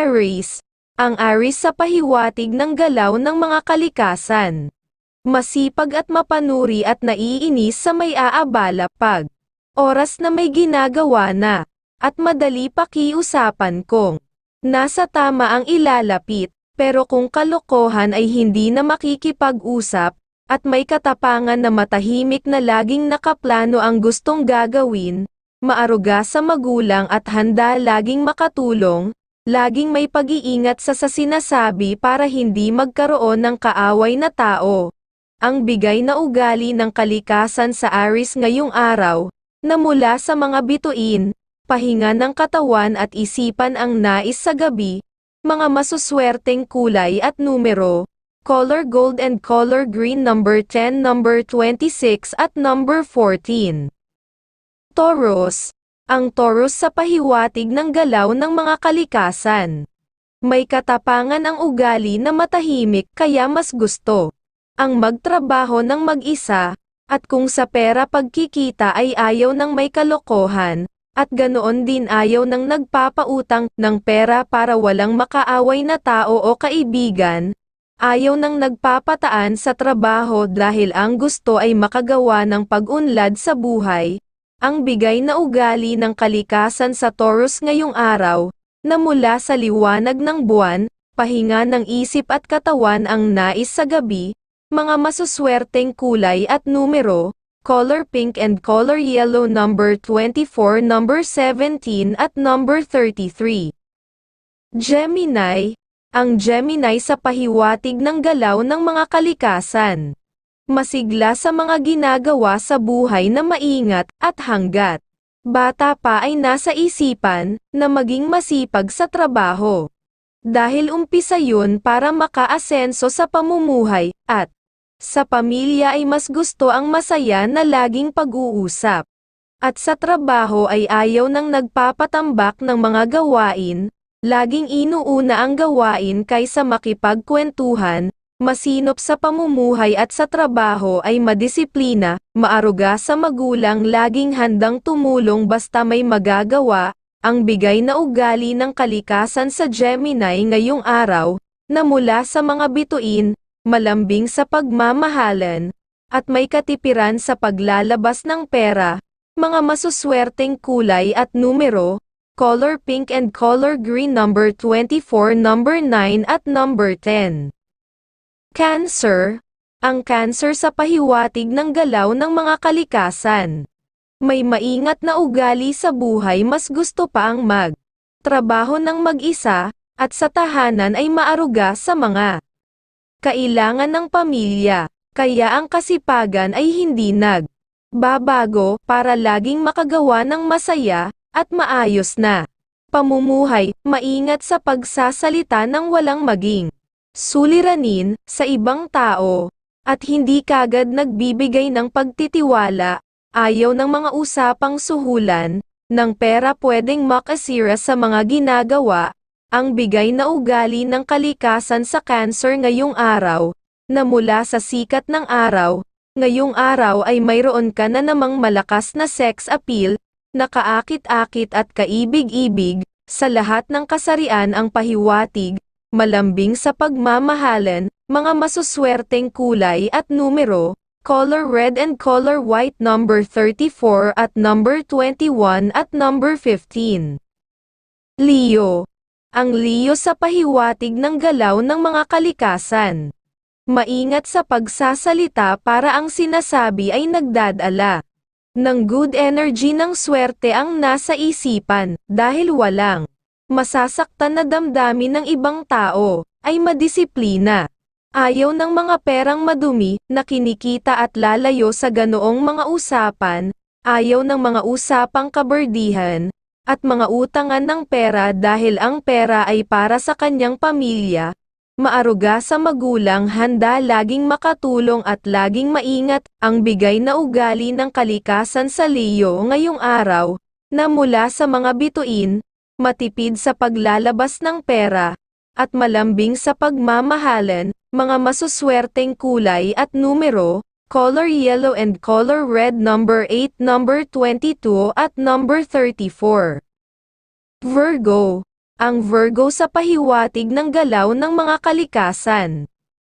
Aries. Ang Aries sa pahiwatig ng galaw ng mga kalikasan. Masipag at mapanuri at naiinis sa may aabala pag oras na may ginagawa na, at madali pakiusapan kung nasa tama ang ilalapit, pero kung kalokohan ay hindi na makikipag-usap, at may katapangan na matahimik na laging nakaplano ang gustong gagawin, maaruga sa magulang at handa laging makatulong, laging may pag-iingat sa sa sinasabi para hindi magkaroon ng kaaway na tao. Ang bigay na ugali ng kalikasan sa Aris ngayong araw, na mula sa mga bituin, pahinga ng katawan at isipan ang nais sa gabi, mga masuswerteng kulay at numero, color gold and color green number 10 number 26 at number 14. Taurus. Ang Taurus sa pahiwatig ng galaw ng mga kalikasan. May katapangan ang ugali na matahimik kaya mas gusto ang magtrabaho ng mag-isa, at kung sa pera pagkikita ay ayaw ng may kalokohan, at ganoon din ayaw ng nagpapautang ng pera para walang makaaway na tao o kaibigan, ayaw ng nagpapataan sa trabaho dahil ang gusto ay makagawa ng pag-unlad sa buhay, ang bigay na ugali ng kalikasan sa Taurus ngayong araw, na mula sa liwanag ng buwan, pahinga ng isip at katawan ang nais sa gabi, mga masuswerteng kulay at numero, color pink and color yellow number 24 number 17 at number 33. Gemini, ang Gemini sa pahiwatig ng galaw ng mga kalikasan. Masigla sa mga ginagawa sa buhay na maingat at hanggat. Bata pa ay nasa isipan na maging masipag sa trabaho. Dahil umpisa yun para makaasenso sa pamumuhay at sa pamilya ay mas gusto ang masaya na laging pag-uusap. At sa trabaho ay ayaw ng nagpapatambak ng mga gawain, laging inuuna ang gawain kaysa makipagkwentuhan, masinop sa pamumuhay at sa trabaho ay madisiplina, maaruga sa magulang laging handang tumulong basta may magagawa, ang bigay na ugali ng kalikasan sa Gemini ngayong araw, na mula sa mga bituin, malambing sa pagmamahalan, at may katipiran sa paglalabas ng pera, mga masuswerteng kulay at numero, color pink and color green number 24 number 9 at number 10. Cancer, ang cancer sa pahiwatig ng galaw ng mga kalikasan. May maingat na ugali sa buhay mas gusto pa ang mag trabaho ng mag-isa, at sa tahanan ay maaruga sa mga kailangan ng pamilya, kaya ang kasipagan ay hindi nag babago para laging makagawa ng masaya at maayos na pamumuhay, maingat sa pagsasalita ng walang maging suliranin sa ibang tao at hindi kagad nagbibigay ng pagtitiwala, ayaw ng mga usapang suhulan ng pera pwedeng makasira sa mga ginagawa, ang bigay na ugali ng kalikasan sa cancer ngayong araw, na mula sa sikat ng araw, ngayong araw ay mayroon ka na namang malakas na sex appeal, nakaakit-akit at kaibig-ibig, sa lahat ng kasarian ang pahiwatig, malambing sa pagmamahalan, mga masuswerteng kulay at numero, color red and color white number 34 at number 21 at number 15. Leo. Ang Leo sa pahiwatig ng galaw ng mga kalikasan. Maingat sa pagsasalita para ang sinasabi ay nagdadala ng good energy ng swerte ang nasa isipan, dahil walang masasaktan na damdamin ng ibang tao, ay madisiplina. Ayaw ng mga perang madumi na kinikita at lalayo sa ganoong mga usapan, ayaw ng mga usapang kaberdihan, at mga utangan ng pera dahil ang pera ay para sa kanyang pamilya, maaruga sa magulang handa laging makatulong at laging maingat, ang bigay na ugali ng kalikasan sa Leo ngayong araw, na mula sa mga bituin, matipid sa paglalabas ng pera, at malambing sa pagmamahalan, mga masuswerteng kulay at numero, color yellow and color red number 8 number 22 at number 34. Virgo. ang Virgo sa pahiwatig ng galaw ng mga kalikasan.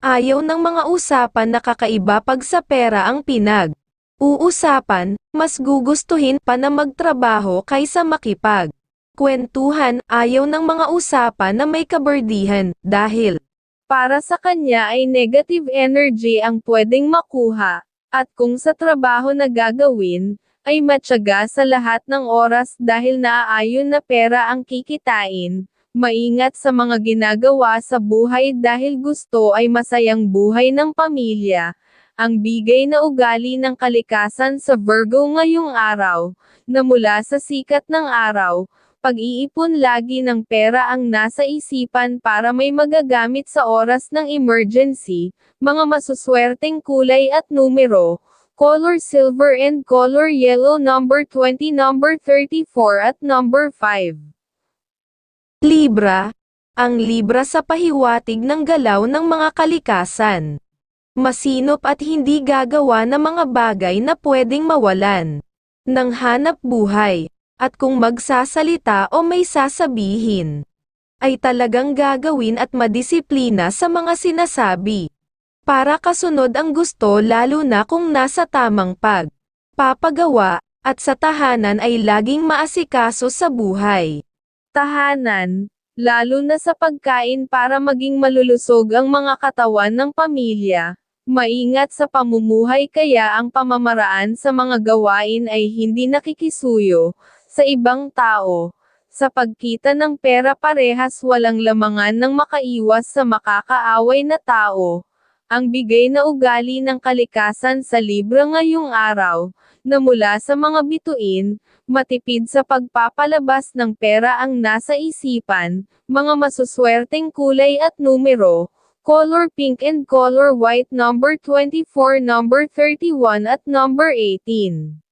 Ayaw ng mga usapan na kakaiba pag sa pera ang pinag. Uusapan, mas gugustuhin pa na magtrabaho kaysa makipag. Kwentuhan, ayaw ng mga usapan na may kaberdihan, dahil para sa kanya ay negative energy ang pwedeng makuha, at kung sa trabaho na gagawin, ay matyaga sa lahat ng oras dahil naaayon na pera ang kikitain, maingat sa mga ginagawa sa buhay dahil gusto ay masayang buhay ng pamilya. Ang bigay na ugali ng kalikasan sa Virgo ngayong araw, na mula sa sikat ng araw, pag-iipon lagi ng pera ang nasa isipan para may magagamit sa oras ng emergency, mga masuswerteng kulay at numero, color silver and color yellow number 20 number 34 at number 5. Libra, ang Libra sa pahiwatig ng galaw ng mga kalikasan. Masinop at hindi gagawa ng mga bagay na pwedeng mawalan ng hanap buhay, at kung magsasalita o may sasabihin, ay talagang gagawin at madisiplina sa mga sinasabi. Para kasunod ang gusto lalo na kung nasa tamang pag, papagawa, at sa tahanan ay laging maasikaso sa buhay. Tahanan, lalo na sa pagkain para maging malulusog ang mga katawan ng pamilya. Maingat sa pamumuhay kaya ang pamamaraan sa mga gawain ay hindi nakikisuyo sa ibang tao. Sa pagkita ng pera parehas walang lamangan ng makaiwas sa makakaaway na tao. Ang bigay na ugali ng kalikasan sa Libra ngayong araw, na mula sa mga bituin, matipid sa pagpapalabas ng pera ang nasa isipan, mga masuswerteng kulay at numero, color pink and color white number 24 number 31 at number 18.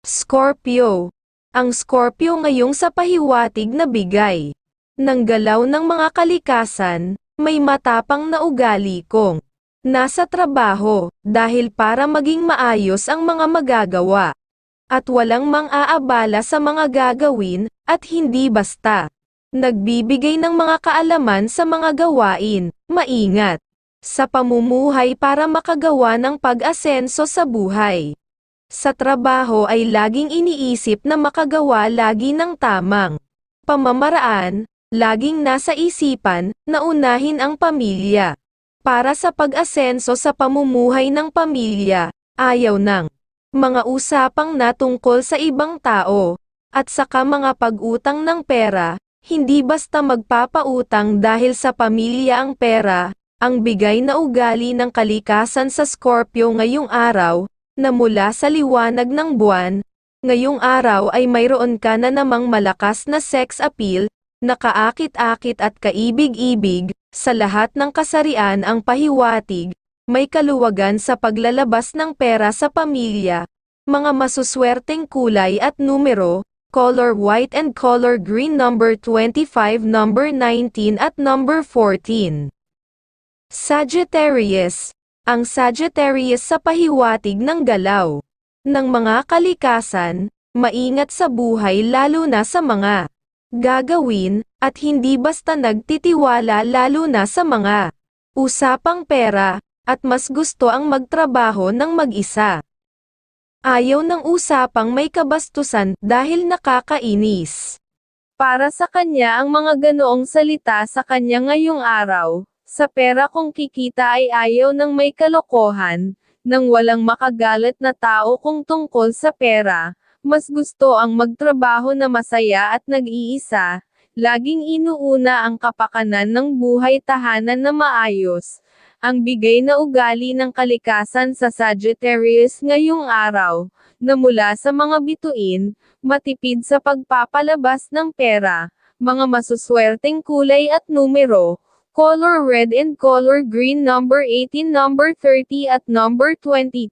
Scorpio. Ang Scorpio ngayong sa pahiwatig na bigay ng galaw ng mga kalikasan, may matapang na ugali kong nasa trabaho, dahil para maging maayos ang mga magagawa. At walang mang-aabala sa mga gagawin, at hindi basta. Nagbibigay ng mga kaalaman sa mga gawain, maingat. Sa pamumuhay para makagawa ng pag-asenso sa buhay. Sa trabaho ay laging iniisip na makagawa lagi ng tamang pamamaraan, laging nasa isipan, na unahin ang pamilya. Para sa pag-asenso sa pamumuhay ng pamilya, ayaw ng mga usapang natungkol sa ibang tao, at saka mga pag-utang ng pera, hindi basta magpapautang dahil sa pamilya ang pera, ang bigay na ugali ng kalikasan sa Scorpio ngayong araw, na mula sa liwanag ng buwan, ngayong araw ay mayroon ka na namang malakas na sex appeal, nakaakit-akit at kaibig-ibig, sa lahat ng kasarian ang pahiwatig, may kaluwagan sa paglalabas ng pera sa pamilya, mga masuswerteng kulay at numero, color white and color green number 25 number 19 at number 14. Sagittarius, ang Sagittarius sa pahiwatig ng galaw ng mga kalikasan, maingat sa buhay lalo na sa mga gagawin, at hindi basta nagtitiwala lalo na sa mga usapang pera, at mas gusto ang magtrabaho ng mag-isa. Ayaw ng usapang may kabastusan dahil nakakainis. Para sa kanya ang mga ganoong salita sa kanya ngayong araw, sa pera kung kikita ay ayaw ng may kalokohan, nang walang makagalit na tao kung tungkol sa pera, mas gusto ang magtrabaho na masaya at nag-iisa, laging inuuna ang kapakanan ng buhay tahanan na maayos. Ang bigay na ugali ng kalikasan sa Sagittarius ngayong araw, na mula sa mga bituin, matipid sa pagpapalabas ng pera, mga masuswerteng kulay at numero, color red and color green number 18 number 30 at number 22.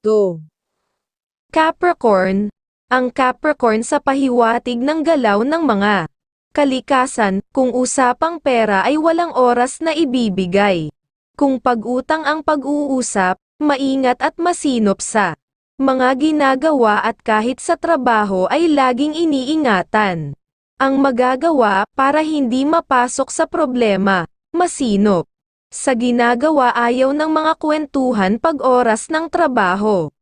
Capricorn, ang Capricorn sa pahiwatig ng galaw ng mga kalikasan, kung usapang pera ay walang oras na ibibigay. Kung pag-utang ang pag-uusap, maingat at masinop sa mga ginagawa at kahit sa trabaho ay laging iniingatan. Ang magagawa para hindi mapasok sa problema, masinop. Sa ginagawa ayaw ng mga kwentuhan pag oras ng trabaho.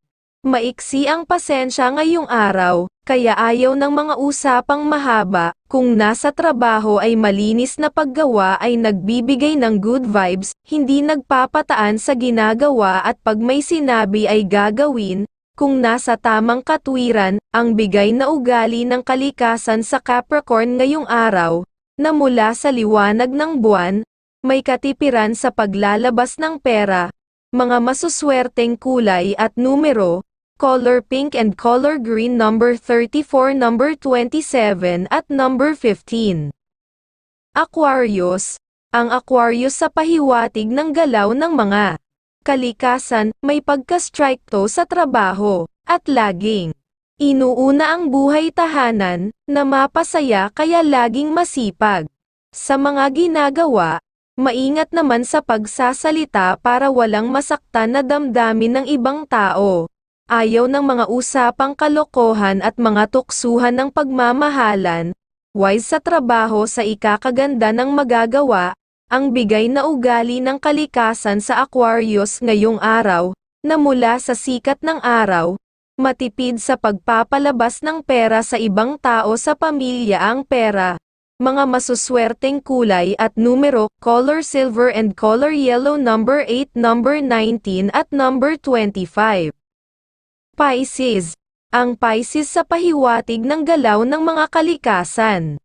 Maiksi ang pasensya ngayong araw, kaya ayaw ng mga usapang mahaba, kung nasa trabaho ay malinis na paggawa ay nagbibigay ng good vibes, hindi nagpapataan sa ginagawa at pag may sinabi ay gagawin, kung nasa tamang katwiran, ang bigay na ugali ng kalikasan sa Capricorn ngayong araw, na mula sa liwanag ng buwan, may katipiran sa paglalabas ng pera, mga masuswerteng kulay at numero, color pink and color green number 34 number 27 at number 15. Aquarius, ang Aquarius sa pahiwatig ng galaw ng mga kalikasan, may pagka-strike to sa trabaho, at laging inuuna ang buhay tahanan, na mapasaya kaya laging masipag. Sa mga ginagawa, maingat naman sa pagsasalita para walang masaktan na damdamin ng ibang tao. Ayaw ng mga usapang kalokohan at mga tuksuhan ng pagmamahalan, wise sa trabaho sa ikakaganda ng magagawa, ang bigay na ugali ng kalikasan sa Aquarius ngayong araw, na mula sa sikat ng araw, matipid sa pagpapalabas ng pera sa ibang tao sa pamilya ang pera. Mga masuswerteng kulay at numero, color silver and color yellow number 8, number 19 at number 25. Pisces. Ang Pisces sa pahiwatig ng galaw ng mga kalikasan.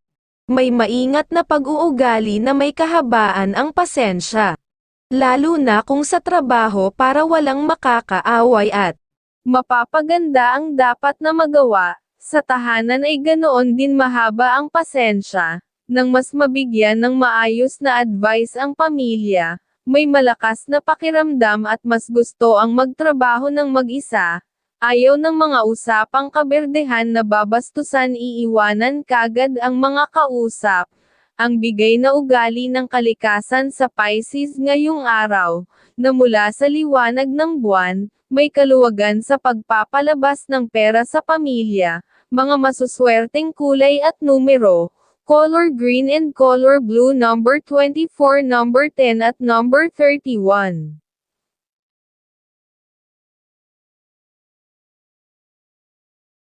May maingat na pag-uugali na may kahabaan ang pasensya. Lalo na kung sa trabaho para walang makakaaway at mapapaganda ang dapat na magawa, sa tahanan ay ganoon din mahaba ang pasensya, nang mas mabigyan ng maayos na advice ang pamilya, may malakas na pakiramdam at mas gusto ang magtrabaho ng mag-isa, Ayaw ng mga usapang kaberdehan na babastusan iiwanan kagad ang mga kausap. Ang bigay na ugali ng kalikasan sa Pisces ngayong araw, na mula sa liwanag ng buwan, may kaluwagan sa pagpapalabas ng pera sa pamilya, mga masuswerteng kulay at numero, color green and color blue number 24 number 10 at number 31.